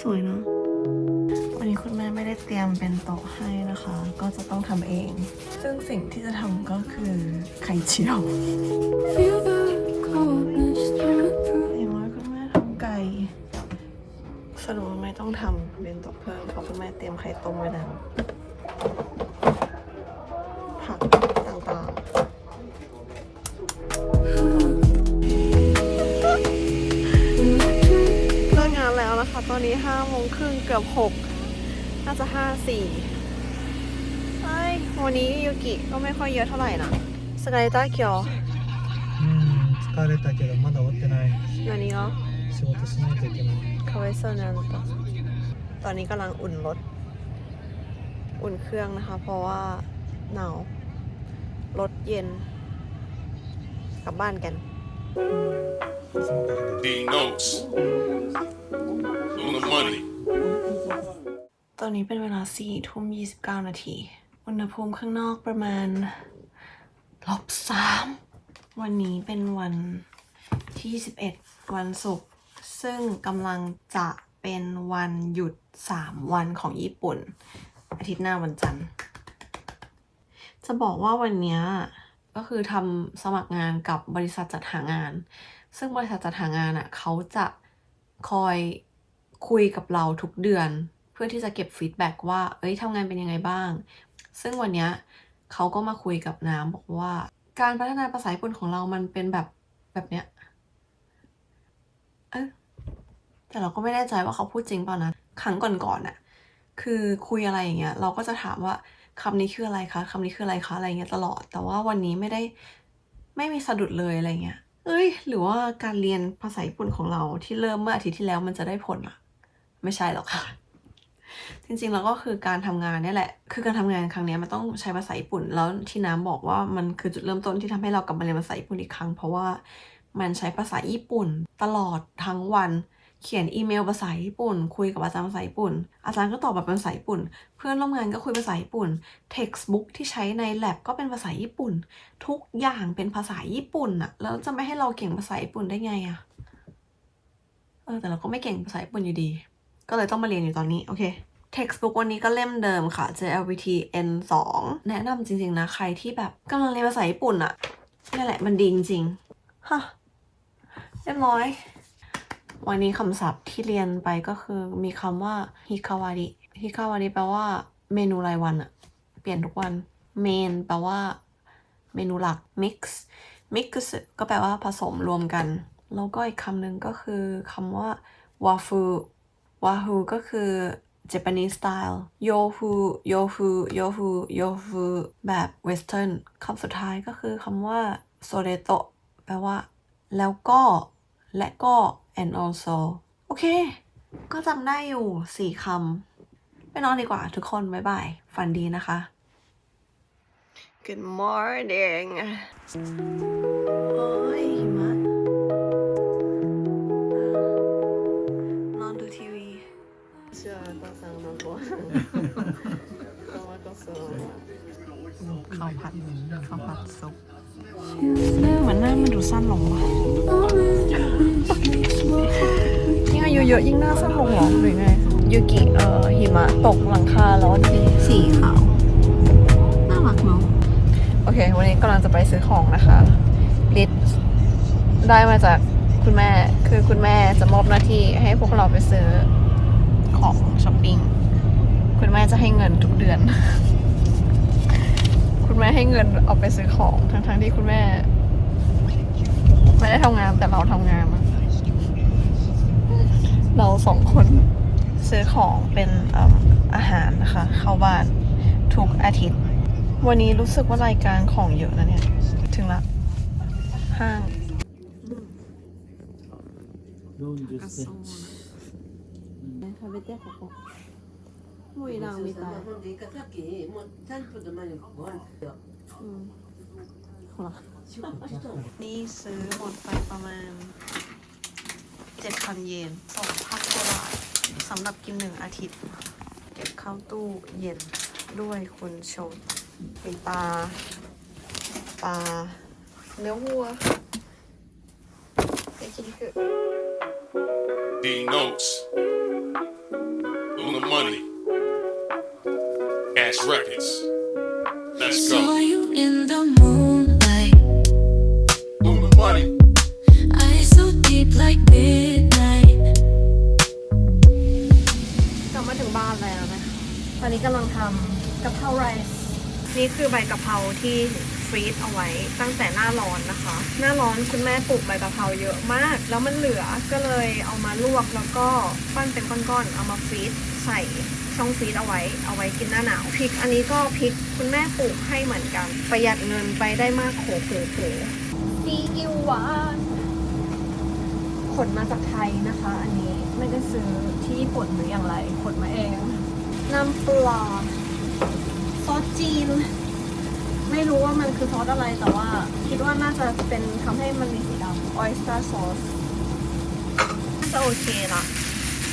สวยเนาะวันนี้คุณแม่ไม่ได้เตรียมเป็นโต๊ะให้นะคะ ก็จะต้องทำเอง ซึ่งสิ่งที่จะทำก็คือไข่เจียว Feel the coldness through อย่างน้อยคุณแม่ทำไก่สรุปว่าไม่ต้องทำเป็นโต๊ะเพิ่มเพราะคุณแม่เตรียมไข่ต้มไว้แล้วนะคะ ตอนนี้ห้าโมงครึ่งเกือบหกน่าจะห้าสี่ไอ้ยวันนี้ยูกิก็ไม่ค่อยเยอะเท่าไหร่นะสกายต้าเกียว うん疲れたけどまだ終わってない อันนี้ก็ 仕事しないといけない คาเวเซอร์นันตตอนนี้กำลังอุ่นรถ อุ่นเครื่องนะคะ เพราะว่าหนาว รถเย็น กลับบ้านกัน D notes. On the money. ตอนนี้เป็นเวลาสี่ทุ่มยี่สิบเก้านาที อุณหภูมิข้างนอกประมาณลบสามวันนี้เป็นวันที่21วันศุกร์ซึ่งกำลังจะเป็นวันหยุด 3 วันของญี่ปุ่น อาทิตย์หน้าวันจันทร์ จะบอกว่าวันนี้ก็คือทำสมัครงานกับบริษัทจัดหางาน ซึ่งบริษัทจัดหางานอะเขาจะคอยคุยกับเราทุกเดือน เพื่อที่จะเก็บฟีดแบ็กว่า เอ้ยทำงานเป็นยังไงบ้าง ซึ่งวันเนี้ยเขาก็มาคุยกับน้ำบอกว่า การพัฒนาภาษาญี่ปุ่นของเรามันเป็นแบบแบบเนี้ยเออแต่เราก็ไม่แน่ใจว่าเขาพูดจริงเปล่านะครั้งก่อนๆน่ะคือคุยอะไรอย่างเงี้ย เราก็จะถามว่าคำนี้คืออะไรคะคำนี้คืออะไรคะอะไรเงี้ยตลอด แต่ว่าวันนี้ไม่ได้ไม่มีสะดุดเลยอะไรเงี้ย เอ้ย หรือว่าการเรียนภาษาญี่ปุ่นของเราที่เริ่มเมื่ออาทิตย์ที่แล้วมันจะได้ผลอะไม่ใช่หรอกค่ะ จริงๆ แล้วก็คือการทำงานนี่แหละ คือการทำงานครั้งนี้มันต้องใช้ภาษาญี่ปุ่น แล้วที่น้ำบอกว่ามันคือจุดเริ่มต้นที่ทำให้เรากลับมาเรียนภาษาญี่ปุ่นอีกครั้ง เพราะว่ามันใช้ภาษาญี่ปุ่นตลอดทั้งวัน เขียนอีเมลภาษาญี่ปุ่น คุยกับอาจารย์ภาษาญี่ปุ่น อาจารย์ก็ตอบแบบเป็นภาษาญี่ปุ่น เพื่อนร่วมงานก็คุยภาษาญี่ปุ่น textbook ที่ใช้ใน lab ก็เป็นภาษาญี่ปุ่น ทุกอย่างเป็นภาษาญี่ปุ่นอะแล้วจะไม่ให้เราเก่งภาษาญี่ปุ่นได้ไงอะเออแต่เราก็ไม่เก่งภาษาญี่ปุ่นอยู่ดี ก็เลยต้องมาเรียนอยู่ตอนนี้โอเค textbook วันนี้ก็เล่มเดิมค่ะ JLPT N2 แนะนำจริงๆนะใครที่แบบกำลังเรียนภาษาญี่ปุ่นอะนี่แหละมันดีจริงๆฮะเรียบร้อย วันนี้คำศัพท์ที่เรียนไปก็คือมีคำว่า hikawari hikawari แปลว่าเมนูรายวันอะเปลี่ยนทุกวัน main แปลว่าเมนูหลัก mix mix ก็แปลว่าผสมรวมกัน แล้วก็อีกคำหนึ่งก็คือคำว่า wafu wafu ก็คือ Japanese style yofu yofu yofu yofu แบบ western คำสุดท้ายก็คือคำว่า soreto แปลว่า แล้วก็ และก็ and also โอเค ก็จำได้อยู่สี่คำไปนอนดีกว่าทุกคน บ๊ายบาย ฝันดีนะคะ Good morning โอ้ยหิมะนอนดูทีวีเชื่อก็สั่งมาก่อนเพราะว่าก็สวยข้าวผัดข้าวผัดซุป เหมือนหน้ามันดูสั้นลงว่ะยิ่ งอายุเยอะยิ่งหน้าสั้นลงเหรอหรือไง ยูกิเอ่อหิมะตกหลังคาแล้วสีขาว น่ารักเนาะโอเค วันนี้กำลังจะไปซื้อของนะคะลิสได้มาจากคุณแม่คือคุณแม่จะมอบหน้าที่ให้พวกเราไปซื้อของช้อปปิ้งคุณแม่จะให้เงินทุกเดือน คุณแม่ให้เงินเอาไปซื้อของทั้งๆที่คุณแม่ ไม่ได้ทำงานแต่เราทำงานอะ เราสองคนซื้อของเป็นเอิ่มอาหารนะคะ เข้าบ้านทุกอาทิตย์ วันนี้รู้สึกว่ารายการของเยอะนะเนี่ย ถึงละ ห้าง 40センチ食べてここもういらんみたいほんでいいかさっきもう30分前にご飯よ อืมほらนี่ซื้อหมดไปประมาณเจ็ดพันเยนสองพันกว่าบาท สำหรับกินหนึ่งอาทิตย์ เก็บเข้าตู้เย็นด้วยคุณชมมีปลาปลาเนื้อวัวไอคิคือ D notes. the money. Ash Records. Let's Saw go. you in the moonlight. อนนี้กำลังทำกะเพราไรซ์นี่คือใบกะเพราที่ฟรีซเอาไว้ตั้งแต่หน้าร้อนนะคะ หน้าร้อนคุณแม่ปลูกใบกะเพราเยอะมาก แล้วมันเหลือก็เลยเอามาลวกแล้วก็ปั้นเป็นก้อนๆเอามาฟรีซใส่ช่องฟรีซเอาไว้ เอาไว้กินหน้าหนาวพริก อันนี้ก็พริกคุณแม่ปลูกให้เหมือนกัน ประหยัดเงินไปได้มากโขโขโขซีอิ๊วหวานขนมาจากไทยนะคะ อันนี้ไม่ได้ซื้อที่ญี่ปุ่นหรืออย่างไรขนมาเอง น้ำปลาซอสจีน ไม่รู้ว่ามันคือซอสอะไรแต่ว่า คิดว่าน่าจะเป็นทำให้มันมีสีดำ oyster sauce น่าจะโอเคละ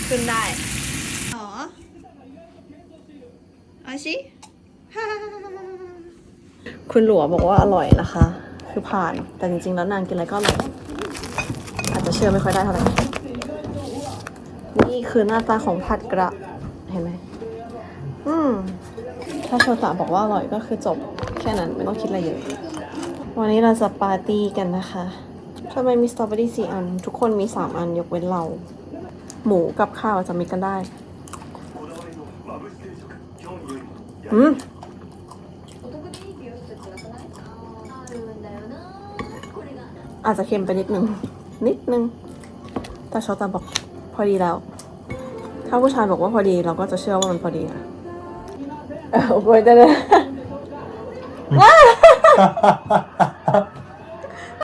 ขึ้นได้อ๋ออาชิคุณหลัวบอกว่าอร่อยนะคะ คือผ่านแต่จริงๆแล้วนางกินอะไรก็อร่อยอาจจะเชื่อไม่ค่อยได้เท่าไหร่นี่คือหน้าตาของผัดกระ เห็นไหม อืมถ้าโชตะบอกว่าอร่อยก็คือจบแค่นั้นไม่ต้องคิดอะไรเยอะ วันนี้เราจะปาร์ตี้กันนะคะทำไมมีสตรอเบอรี่สี่อัน ทุกคนมีสามอันยกเว้นเรา หมูกับข้าวจะมีกันได้อืมอาจจะเค็มไปนิดนึง นิดนึง แต่ชอตาบอกพอดีแล้ว ถ้าผู้ชายบอกว่าพอดีเราก็จะเชื่อว่ามันพอดีนะ เออโอ้ยได้เลย